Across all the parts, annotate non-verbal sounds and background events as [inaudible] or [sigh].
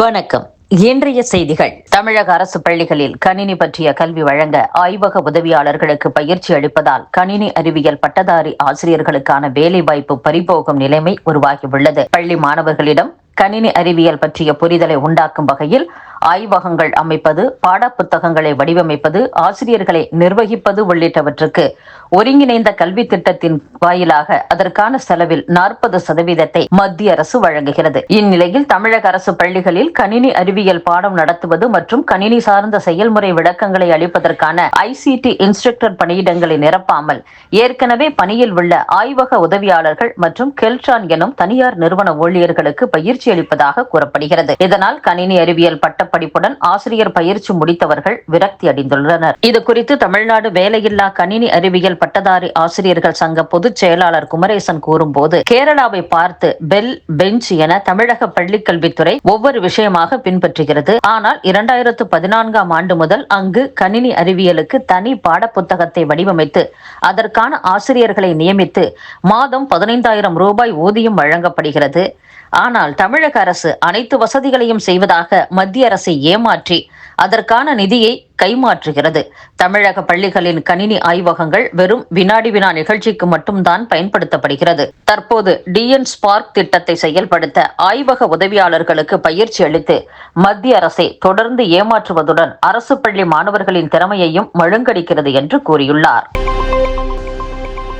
வணக்கம். இன்றைய செய்திகள். தமிழக அரசு பள்ளிகளில் கணினி பற்றிய கல்வி வழங்க ஆய்வக உதவியாளர்களுக்கு பயிற்சி அளிப்பதால் கணினி அறிவியல் பட்டதாரி ஆசிரியர்களுக்கான வேலைவாய்ப்பு பறிபோகும் நிலைமை உருவாகியுள்ளது. பள்ளி மாணவர்களிடம் கணினி அறிவியல் பற்றிய புரிதலை உண்டாக்கும் வகையில் ஆய்வகங்கள் அமைப்பது பாடப்புத்தகங்களை வடிவமைப்பது ஆசிரியர்களை நிர்வகிப்பது உள்ளிட்டவற்றுக்கு ஒருங்கிணைந்த கல்வி திட்டத்தின் வாயிலாக அதற்கான செலவில் நாற்பது சதவீதத்தை மத்திய அரசு வழங்குகிறது. இந்நிலையில் தமிழக அரசு பள்ளிகளில் கணினி அறிவியல் பாடம் நடத்துவது மற்றும் கணினி சார்ந்த செயல்முறை விளக்கங்களை அளிப்பதற்கான ஐசிடி இன்ஸ்ட்ரக்டர் பணியிடங்களை நிரப்பாமல் ஏற்கனவே பணியில் உள்ள ஆய்வக உதவியாளர்கள் மற்றும் கெல்ட்ரான் எனும் தனியார் நிறுவன ஊழியர்களுக்கு பயிற்சி அளிப்பதாக கூறப்படுகிறது. இதனால் கணினி அறிவியல் பட்டப்படிப்புடன் ஆசிரியர் பயிற்சி முடித்தவர்கள் விரக்தி அடைந்துள்ளனர். இது குறித்து தமிழ்நாடு வேலையில்லா கணினி அறிவியல் பட்டதாரி ஆசிரியர்கள் சங்க பொதுச் செயலாளர் குமரேசன் கூறும்போது கேரளாவை பார்த்து பெல் பெஞ்ச் என தமிழக பள்ளிக்கல்வித்துறை ஒவ்வொரு விஷயமாக பின்பற்றுகிறது. ஆனால் இரண்டாயிரத்து பதினான்காம் ஆண்டு முதல் அங்கு கணினி அறிவியலுக்கு தனி பாடப்புத்தகத்தை வடிவமைத்து அதற்கான ஆசிரியர்களை நியமித்து மாதம் பதினைந்தாயிரம் ரூபாய் ஊதியம் வழங்கப்படுகிறது. ஆனால் தமிழக அரசு அனைத்து வசதிகளையும் செய்வதாக மத்திய அரசை ஏமாற்றி அதற்கான நிதியை கைமாற்றுகிறது. தமிழக பள்ளிகளின் கணினி ஆய்வகங்கள் வெறும் வினாடி வினா நிகழ்ச்சிக்கு மட்டும்தான் பயன்படுத்தப்படுகிறது. தற்போது டிஎன் ஸ்பார்க் திட்டத்தை செயல்படுத்த ஆய்வக உதவியாளர்களுக்கு பயிற்சி அளித்து மத்திய அரசை தொடர்ந்து ஏமாற்றுவதுடன் அரசு பள்ளி மாணவர்களின் திறமையையும் மழுங்கடிக்கிறது என்று கூறியுள்ளார்.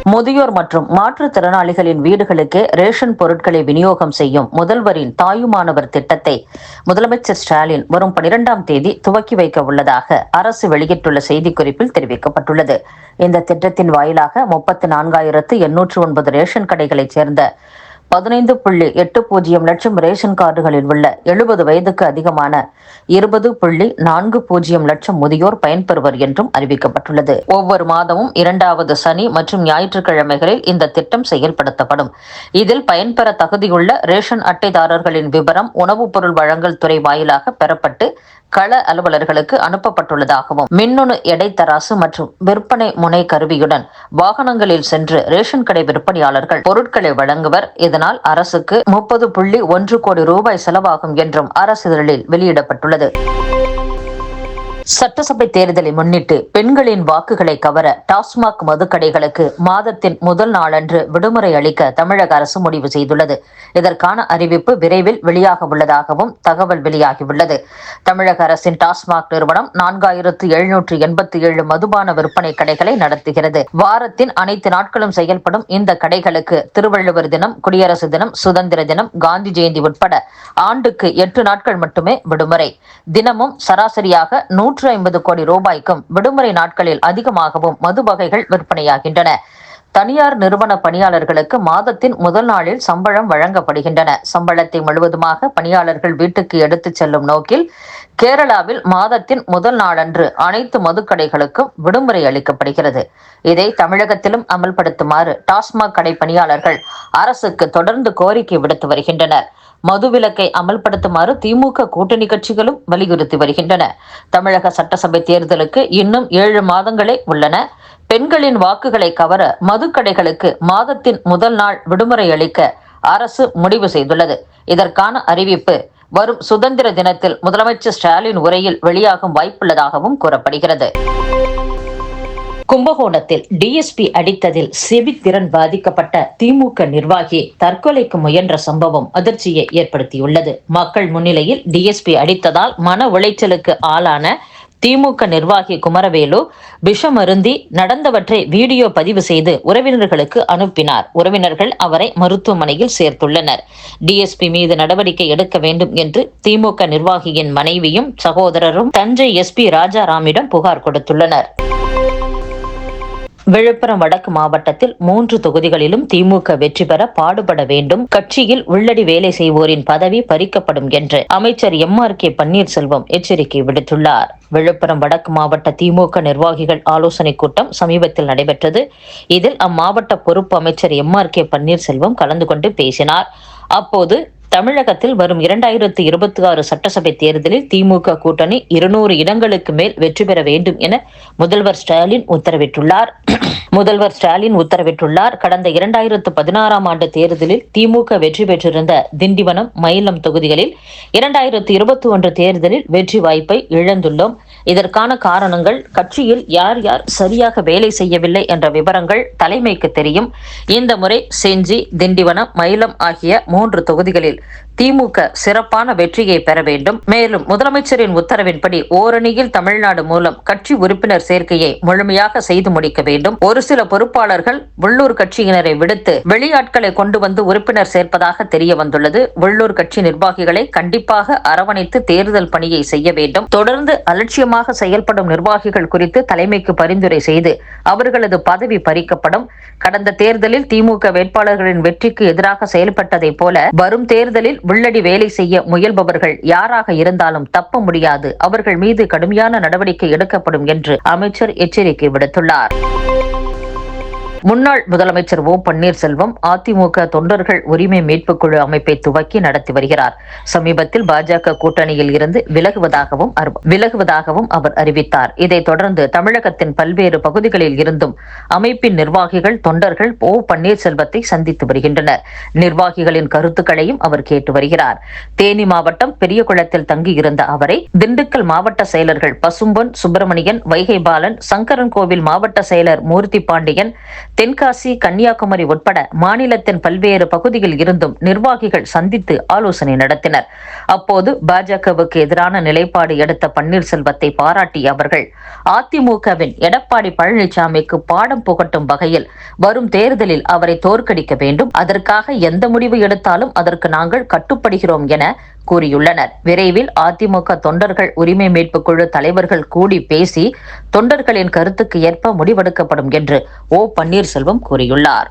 முதியோர் மற்றும் மாற்றுத்திறனாளிகளின் வீடுகளுக்கு ரேஷன் பொருட்களை விநியோகம் செய்யும் முதல்வரின் தாயுமானவர் திட்டத்தை முதலமைச்சர் ஸ்டாலின் வரும் பனிரெண்டாம் தேதி துவக்கி வைக்க உள்ளதாக அரசு வெளியிட்டுள்ள செய்திக்குறிப்பில் தெரிவிக்கப்பட்டுள்ளது. இந்த திட்டத்தின் வாயிலாக முப்பத்தி நான்காயிரத்து எண்ணூற்று ஒன்பது ரேஷன் கடைகளைச் சேர்ந்த பதினைந்து புள்ளி எட்டு பூஜ்ஜியம் லட்சம் ரேஷன் கார்டுகளில் உள்ள எழுபது வயதுக்கு அதிகமான இருபது புள்ளி நான்கு பூஜ்ஜியம் லட்சம் முதியோர் பயன்பெறுவர் என்றும் அறிவிக்கப்பட்டுள்ளது. ஒவ்வொரு மாதமும் இரண்டாவது சனி மற்றும் ஞாயிற்றுக்கிழமைகளில் இந்த திட்டம் செயல்படுத்தப்படும். இதில் பயன்பெற தகுதியுள்ள ரேஷன் அட்டைதாரர்களின் விவரம் உணவுப் பொருள் வழங்கல் துறை வாயிலாக பெறப்பட்டு கள அலுவலர்களுக்கு அனுப்பப்பட்டுள்ளதாகவும் மின்னணு எடை தராசு மற்றும் விற்பனை முனை கருவியுடன் வாகனங்களில் சென்று ரேஷன் கடை விற்பனையாளர்கள் பொருட்களை வழங்குவர். இதனால் அரசுக்கு முப்பது புள்ளி ஒன்று கோடி ரூபாய் செலவாகும் என்றும் அரசிதழில் வெளியிடப்பட்டுள்ளது. சட்டசபை தேர்தலை முன்னிட்டு பெண்களின் வாக்குகளை கவர டாஸ்மாக் மதுக்கடைகளுக்கு மாதத்தின் முதல் நாளன்று விடுமுறை அளிக்க தமிழக அரசு முடிவு செய்துள்ளது. இதற்கான அறிவிப்பு விரைவில் வெளியாக உள்ளதாகவும் தகவல் வெளியாகியுள்ளது. தமிழக அரசின் டாஸ்மாக் நிறுவனம் நான்காயிரத்து எழுநூற்று எண்பத்தி ஏழு மதுபான விற்பனை கடைகளை நடத்துகிறது. வாரத்தின் அனைத்து நாட்களும் செயல்படும் இந்த கடைகளுக்கு திருவள்ளுவர் தினம் குடியரசு தினம் சுதந்திர தினம் காந்தி ஜெயந்தி உட்பட ஆண்டுக்கு எட்டு நாட்கள் மட்டுமே விடுமுறை. தினமும் சராசரியாக நூற்று நூற்று ஐம்பது கோடி ரூபாய்க்கும் விடுமுறை நாட்களில் அதிகமாகவும் மது வகைகள் விற்பனையாகின்றன. தனியார் நிறுவன பணியாளர்களுக்கு மாதத்தின் முதல் நாளில் சம்பளம் வழங்கப்படுகின்றன. சம்பளத்தை முழுவதுமாக பணியாளர்கள் வீட்டுக்கு எடுத்துச் செல்லும் நோக்கில் கேரளாவில் மாதத்தின் முதல் நாளன்று அனைத்து மதுக்கடைகளுக்கும் விடுமுறை அளிக்கப்படுகிறது. இதை தமிழகத்திலும் அமல்படுத்துமாறு டாஸ்மாக் கடை பணியாளர்கள் அரசுக்கு தொடர்ந்து கோரிக்கை விடுத்து வருகின்றனர். மதுவிலக்கை அமல்படுத்துமாறு திமுக கூட்டணி கட்சிகளும் வலியுறுத்தி வருகின்றன. தமிழக சட்டசபை தேர்தலுக்கு இன்னும் ஏழு மாதங்களே உள்ளன. பெண்களின் வாக்குகளை கவர மதுக்கடைகளுக்கு மாதத்தின் முதல் நாள் விடுமுறை அளிக்க அரசு முடிவு செய்துள்ளது. இதற்கான அறிவிப்பு வரும் சுதந்திர தினத்தில் முதலமைச்சர் ஸ்டாலின் உரையில் வெளியாகும் வாய்ப்புள்ளதாகவும் கூறப்படுகிறது. கும்பகோணத்தில் டிஎஸ்பி அடித்ததில் செவித்திறன் பாதிக்கப்பட்ட திமுக நிர்வாகி தற்கொலைக்கு முயன்ற சம்பவம் அதிர்ச்சியை ஏற்படுத்தியுள்ளது. மக்கள் முன்னிலையில் டிஎஸ்பி அடித்ததால் மன உளைச்சலுக்கு ஆளான திமுக நிர்வாகி குமரவேலு விஷமருந்தி நடந்தவற்றை வீடியோ பதிவு செய்து உறவினர்களுக்கு அனுப்பினார். உறவினர்கள் அவரை மருத்துவமனையில் சேர்த்துள்ளனர். டிஎஸ்பி மீது நடவடிக்கை எடுக்க வேண்டும் என்று திமுக நிர்வாகியின் மனைவியும் சகோதரரும் தஞ்சை எஸ்பி ராஜாராமிடம் புகார் கொடுத்துள்ளனர். விழுப்புரம் வடக்கு மாவட்டத்தில் மூன்று தொகுதிகளிலும் திமுக வெற்றி பெற பாடுபட வேண்டும். கட்சியில் உள்ளடி வேலை செய்வோரின் பதவி பறிக்கப்படும் என்று அமைச்சர் எம் ஆர் கே பன்னீர்செல்வம் எச்சரிக்கை விடுத்துள்ளார். விழுப்புரம் வடக்கு மாவட்ட திமுக நிர்வாகிகள் ஆலோசனை கூட்டம் சமீபத்தில் நடைபெற்றது. இதில் அம்மாவட்ட பொறுப்பு அமைச்சர் எம் ஆர் கே பன்னீர்செல்வம் கலந்து கொண்டு பேசினார். அப்போது தமிழகத்தில் வரும் இரண்டாயிரத்தி இருபத்தி ஆறு சட்டசபை தேர்தலில் திமுக கூட்டணி இருநூறு இடங்களுக்கு மேல் வெற்றி பெற வேண்டும் என முதல்வர் ஸ்டாலின் உத்தரவிட்டுள்ளார். [clears throat] முதல்வர் ஸ்டாலின் உத்தரவிட்டுள்ளார். கடந்த இரண்டாயிரத்து பதினாறாம் ஆண்டு தேர்தலில் திமுக வெற்றி பெற்றிருந்த திண்டிவனம் மயிலம் தொகுதிகளில் இரண்டாயிரத்து இருபத்தி ஒன்று தேர்தலில் வெற்றி வாய்ப்பை இழந்துள்ளோம். இதற்கான காரணங்கள் கட்சியில் யார் யார் சரியாக வேலை செய்யவில்லை என்ற விவரங்கள் தலைமைக்கு தெரியும். இந்த முறை செஞ்சி திண்டிவனம் மயிலம் ஆகிய மூன்று தொகுதிகளில் திமுக சிறப்பான வெற்றியை பெற வேண்டும். மேலும் முதலமைச்சரின் உத்தரவின்படி ஓரணியில் தமிழ்நாடு மூலம் கட்சி உறுப்பினர் சேர்க்கையை முழுமையாக செய்து முடிக்க வேண்டும். ஒரு சில பொறுப்பாளர்கள் உள்ளூர் கட்சியினரை விடுத்து வெளியாட்களை கொண்டு வந்து உறுப்பினர் சேர்ப்பதாக தெரிய வந்துள்ளது. உள்ளூர் கட்சி நிர்வாகிகளை கண்டிப்பாக அரவணைத்து தேர்தல் பணியை செய்ய வேண்டும். தொடர்ந்து அலட்சியமாக செயல்படும் நிர்வாகிகள் குறித்து தலைமைக்கு பரிந்துரை செய்து அவர்களது பதவி பறிக்கப்படும். கடந்த தேர்தலில் திமுக வேட்பாளர்களின் வெற்றிக்கு எதிராக செயல்பட்டதை போல வரும் தேர்தலில் உள்ளடி வேலை செய்ய முயல்பவர்கள் யாராக இருந்தாலும் தப்ப முடியாது. அவர்கள் மீது கடுமையான நடவடிக்கை எடுக்கப்படும் என்று அமைச்சர் எச்சரிக்கை விடுத்துள்ளார். முன்னாள் முதலமைச்சர் ஓ பன்னீர்செல்வம் அதிமுக தொண்டர்கள் உரிமை மீட்புக் குழு அமைப்பை துவக்கி நடத்தி வருகிறார். சமீபத்தில் பாஜக கூட்டணியில் இருந்து விலகுவதாகவும் விலகுவதாகவும் அவர் அறிவித்தார். இதைத் தொடர்ந்து தமிழகத்தின் பல்வேறு பகுதிகளில் இருந்தும் அமைப்பின் நிர்வாகிகள் தொண்டர்கள் ஓ பன்னீர்செல்வத்தை சந்தித்து வருகின்றனர். நிர்வாகிகளின் கருத்துக்களையும் அவர் கேட்டு வருகிறார். தேனி மாவட்டம் பெரியகுளத்தில் தங்கியிருந்த அவரை திண்டுக்கல் மாவட்ட செயலர்கள் பசும்பொன் சுப்பிரமணியன் வைகை பாலன் சங்கரன் கோவில் மாவட்ட செயலர் மூர்த்தி பாண்டியன் தென்காசி கன்னியாகுமரி உட்பட மாநிலத்தின் பல்வேறு பகுதியில் இருந்தும் நிர்வாகிகள் சந்தித்து ஆலோசனை நடத்தினர். அப்போது பாஜகவுக்கு எதிரான நிலைப்பாடு எடுத்த பன்னீர்செல்வத்தை பாராட்டிய அவர்கள் அதிமுகவின் எடப்பாடி பழனிசாமிக்கு பாடம் புகட்டும் வகையில் வரும் தேர்தலில் அவரை தோற்கடிக்க வேண்டும். அதற்காக எந்த முடிவு எடுத்தாலும் அதற்கு நாங்கள் கட்டுப்படுகிறோம் என கூறியுள்ளனர். விரைவில் அதிமுக தொண்டர்கள் உரிமை மீட்பு குழு தலைவர்கள் கூடி பேசி தொண்டர்களின் கருத்துக்கு ஏற்ப முடிவெடுக்கப்படும் என்று ஓ பன்னீர்செல்வம் கூறியுள்ளார்.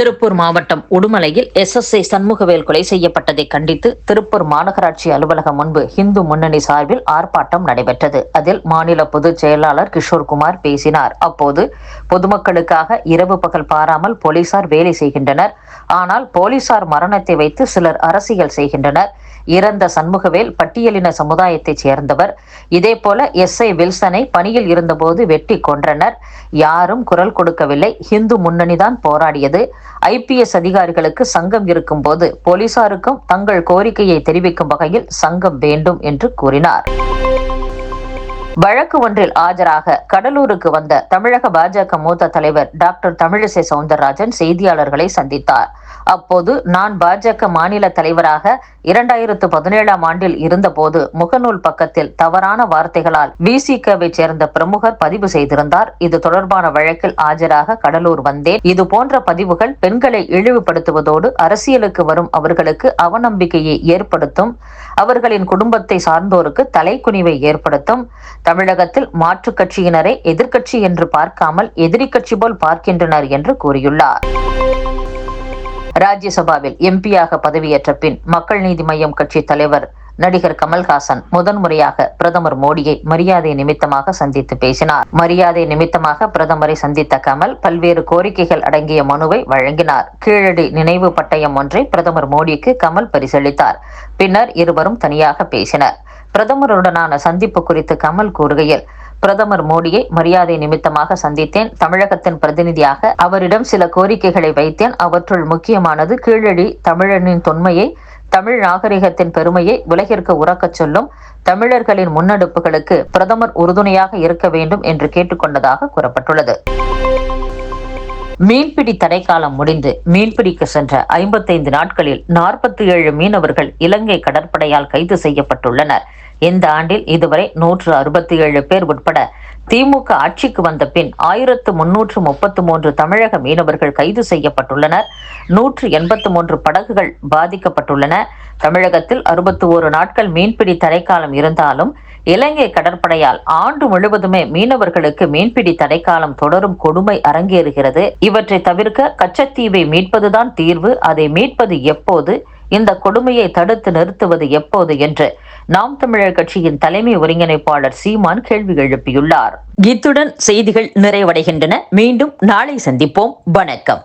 திருப்பூர் மாவட்டம் உடுமலையில் எஸ் எஸ் ஐ சண்முகவேல் கொலை செய்யப்பட்டதை கண்டித்து திருப்பூர் மாநகராட்சி அலுவலகம் முன்பு இந்து முன்னணி சார்பில் ஆர்ப்பாட்டம் நடைபெற்றது. அதில் மாநில பொதுச் செயலாளர் கிஷோர்குமார் பேசினார். அப்போது பொதுமக்களுக்காக இரவு பகல் பாராமல் போலீசார் வேலை செய்கின்றனர். ஆனால் போலீசார் மரணத்தை வைத்து சிலர் அரசியல் செய்கின்றனர். இறந்த சண்முகவேல் பட்டியலின சமுதாயத்தைச் சேர்ந்தவர். இதேபோல எஸ். ஐ. வில்சனை பணியில் இருந்தபோது வெட்டி கொன்றனர். யாரும் குரல் கொடுக்கவில்லை. ஹிந்து முன்னணிதான் போராடியது. ஐபிஎஸ் அதிகாரிகளுக்கு சங்கம் இருக்கும் போது போலீசாருக்கும் தங்கள் கோரிக்கையை தெரிவிக்கும் வகையில் சங்கம் வேண்டும் என்று கூறினார். வழக்கு ஒன்றில் ஆஜராக கடலூருக்கு வந்த தமிழக பாஜக மூத்த தலைவர் டாக்டர் தமிழிசை சவுந்தரராஜன் செய்தியாளர்களை சந்தித்தார். அப்போது நான் பாஜக மாநில தலைவராக இரண்டாயிரத்து பதினேழாம் ஆண்டில் இருந்தபோது முகநூல் பக்கத்தில் தவறான வார்த்தைகளால் விசிகவை சேர்ந்த பிரமுகர் பதிவு செய்திருந்தார். இது தொடர்பான வழக்கில் ஆஜராக கடலூர் வந்தேன். இது போன்ற பதிவுகள் பெண்களை இழிவுபடுத்துவதோடு அரசியலுக்கு வரும் அவர்களுக்கு அவநம்பிக்கையை ஏற்படுத்தும். அவர்களின் குடும்பத்தை சார்ந்தோருக்கு தலைக்குனிவை ஏற்படுத்தும். தமிழகத்தில் மாற்றுக் கட்சியினரை எதிர்க்கட்சி என்று பார்க்காமல் எதிரி கட்சி போல் பார்க்கின்றனர் என்று கூறியுள்ளார். ராஜ்யசபாவில் எம்பியாக பதவியேற்ற பின் மக்கள் நீதி மய்யம் கட்சி தலைவர் நடிகர் கமல்ஹாசன் முதன்முறையாக பிரதமர் மோடியை மரியாதை நிமித்தமாக சந்தித்து பேசினார். மரியாதை நிமித்தமாக பிரதமரை சந்தித்த கமல் பல்வேறு கோரிக்கைகள் அடங்கிய மனுவை வழங்கினார். கீழடி நினைவு பட்டயம் ஒன்றை பிரதமர் மோடிக்கு கமல் பரிசளித்தார். பின்னர் இருவரும் தனியாக பேசினர். பிரதமருடனான சந்திப்பு குறித்து கமல் கூறுகையில் பிரதமர் மோடியை மரியாதை நிமித்தமாக சந்தித்தேன் தமிழகத்தின் பிரதிநிதியாக அவரிடம் சில கோரிக்கைகளை வைத்தேன். அவற்றுள் முக்கியமானது கீழடி தமிழனின் தொன்மையை தமிழ் நாகரிகத்தின் பெருமையை உலகிற்கு உறக்கச் சொல்லும் தமிழர்களின் முன்னெடுப்புகளுக்கு பிரதமர் உறுதுணையாக இருக்க வேண்டும் என்று கேட்டுக்கொண்டதாக கூறப்பட்டுள்ளது. மீன்பிடி தடைக்காலம் முடிந்து மீன்பிடிக்க சென்ற ஐம்பத்தைந்து நாட்களில் நாற்பத்தி ஏழு மீனவர்கள் இலங்கை கடற்படையால் கைது செய்யப்பட்டுள்ளனர். இந்த ஆண்டில் இதுவரை நூற்று அறுபத்தி ஏழு பேர் உட்பட திமுக ஆட்சிக்கு வந்த பின் ஆயிரத்து முன்னூற்று முப்பத்து மூன்று தமிழக மீனவர்கள் கைது செய்யப்பட்டுள்ளனர். நூற்று எண்பத்து மூன்று படகுகள் பாதிக்கப்பட்டுள்ளன. தமிழகத்தில் அறுபத்தி ஓரு நாட்கள் மீன்பிடி தடைக்காலம் இருந்தாலும் இலங்கை கடற்படையால் ஆண்டு முழுவதுமே மீனவர்களுக்கு மீன்பிடி தடைக்காலம் தொடரும் கொடுமை அரங்கேறுகிறது. இவற்றை தவிர்க்க கச்சத்தீவை மீட்பதுதான் தீர்வு. அதை மீட்பது எப்போது? இந்த கொடுமையை தடுத்து நிறுத்துவது எப்போது என்று நாம் தமிழர் கட்சியின் தலைமை ஒருங்கிணைப்பாளர் சீமான் கேள்வி எழுப்பியுள்ளார். இத்துடன் செய்திகள் நிறைவடைகின்றன. மீண்டும் நாளை சந்திப்போம். வணக்கம்.